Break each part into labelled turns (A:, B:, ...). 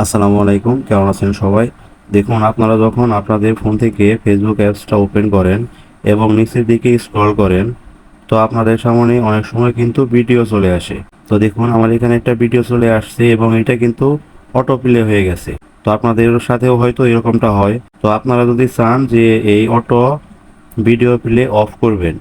A: আসসালামু আলাইকুম, কেমন আছেন সবাই? দেখুন, আপনারা যখন আপনাদের ফোন থেকে ফেসবুক অ্যাপসটা ওপেন করেন এবং নিচের দিকে স্ক্রল করেন, তো আপনাদের সামনে অনেক সময় কিন্তু ভিডিও চলে আসে। তো দেখুন, আমার এখানে একটা ভিডিও চলে আসছে এবং এটা কিন্তু অটো প্লে হয়ে গেছে। তো আপনাদের সাথেও হয়তো এরকমটা হয়। তো আপনারা যদি চান যে এই অটো ভিডিও প্লে অফ করবেন,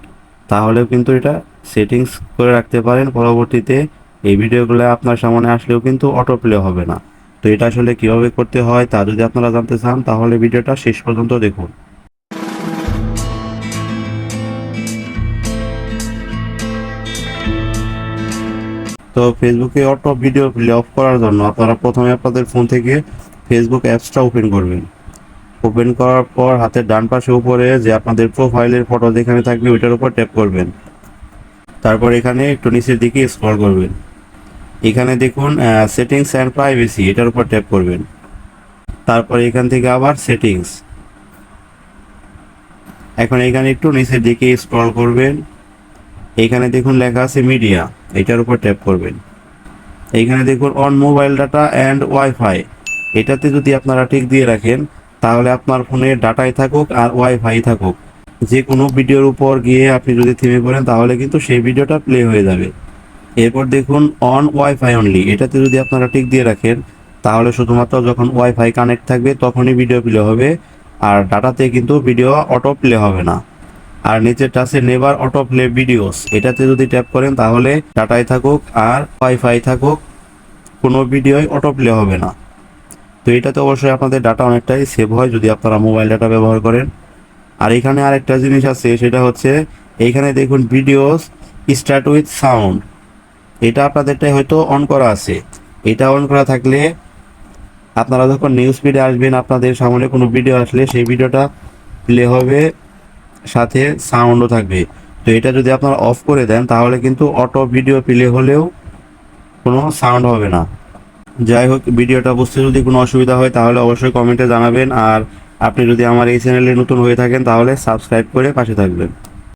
A: তাহলেও কিন্তু এটা সেটিংস করে রাখতে পারেন। পরবর্তীতে এই ভিডিওগুলো আপনার সামনে আসলেও কিন্তু অটো প্লে হবে না। তো এটা আসলে কীভাবে করতে হয় তা যদি আপনারা জানতে চান, তাহলে ভিডিওটা শেষ পর্যন্ত দেখুন। তো ফেসবুকে অটো ভিডিও প্লে অফ করার জন্য আপনারা প্রথমে আপনাদের ফোন থেকে ফেসবুক অ্যাপসটা ওপেন করবেন। ওপেন করার পর হাতের ডান পাশে উপরে যে আপনাদের প্রোফাইলের ফটো যেখানে থাকবে, ওইটার উপর ট্যাপ করবেন। তারপর এখানে একটু নিচের দিকে স্ক্রল করবেন। এখানে দেখুন সেটিংস অ্যান্ড প্রাইভেসি এটার উপর ট্যাপ করবেন। তারপর এখান থেকে আবার সেটিংস এখন এখানে একটু নিচের দিকে স্ক্রল করবেন। এখানে দেখুন লেখা আছে মিডিয়া এটার উপর ট্যাপ করবেন। এইখানে দেখুন on mobile data and WiFi এটাতে যদি আপনারা ঠিক দিয়ে রাখেন, তাহলে আপনার ফোনে ডাটাই থাকুক আর ওয়াইফাই থাকুক। যে কোনো ভিডিওর উপর গিয়ে আপনি যদি থেমে পড়েন, তাহলে কিন্তু সেই ভিডিওটা প্লে হয়ে যাবে। এরপর দেখুন অন ওয়াইফাই অনলি এটাতে যদি আপনারা টিক দিয়ে রাখেন, তাহলে শুধুমাত্র যখন ওয়াইফাই কানেক্ট থাকবে, তখনই ভিডিও প্লে হবে। আর ডাটাতে কিন্তু ভিডিও অটো প্লে হবে না। আর নিচেরটা আছে নেভার অটো প্লে ভিডিওস এটাতে যদি ট্যাপ করেন, তাহলে ডাটাই থাকুক আর ওয়াইফাই থাকুক, কোনো ভিডিওই অটো প্লে হবে না। তো এটাতে অবশ্যই আপনাদের ডাটা অনেকটাই সেভ হয় যদি আপনারা মোবাইল ডাটা ব্যবহার করেন। আর এখানে আরেকটা জিনিস আছে, সেটা হচ্ছে এইখানে দেখুন ভিডিওস স্টার্ট উইথ সাউন্ড এটা আপনাদেরটাই হয়তো অন করা আছে। এটা অন করা থাকলে আপনারা যখন নিউজ ফিডে আসবেন, আপনাদের সামনে কোনো ভিডিও আসলে সেই ভিডিওটা প্লে হবে, সাথে সাউন্ডও থাকবে। তো এটা যদি আপনারা অফ করে দেন, তাহলে কিন্তু অটো ভিডিও প্লে হলেও কোনো সাউন্ড হবে না। যাই হোক ভিডিওটা বুঝতে যদি কোনো অসুবিধা হয়, তাহলে অবশ্যই কমেন্টে জানাবেন। আর আপনি যদি আমার এই চ্যানেলে নতুন হয়ে থাকেন, তাহলে সাবস্ক্রাইব করে পাশে থাকবেন।